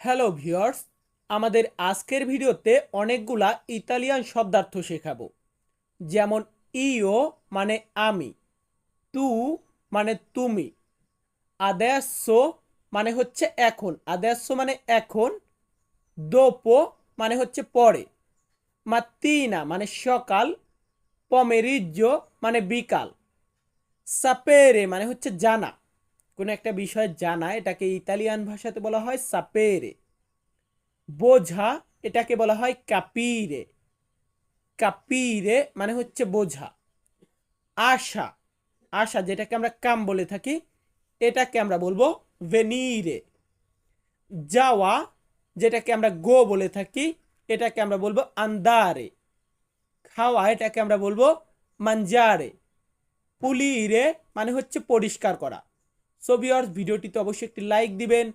Hello viewers আমাদের আজকের ভিডিওতে অনেকগুলা ইতালিয়ান শব্দার্থ শেখাবো। যেমন ইও মানে আমি, তু মানে তুমি আদেসো মানে হচ্ছে এখন আদেসো মানে এখন, দোপো মানে হচ্ছে পরে মাত্তিনা মানে সকাল, পমেরিজ্জো মানে বিকাল, সাপেরে মানে হচ্ছে জানা। কোনো একটা বিষয় জানা, এটাকে ইতালিয়ান ভাষাতে বলা হয় সাপেরে বোঝা, এটাকে বলা হয় কাপিরে কাপিরে মানে হচ্ছে বোঝা। আশা আশা যেটাকে আমরা কাম বলে থাকি, এটাকে আমরা বলব ভেনিরে যাওয়া, যেটাকে আমরা গো বলে থাকি, এটাকে আমরা বলব আন্দারে খাওয়া, এটাকে আমরা বলব মাঞ্জারে পুলিরে মানে হচ্ছে পরিষ্কার করা। সো ভিওর্স ভিডিওটিতে অবশ্যই একটি লাইক দিবেন।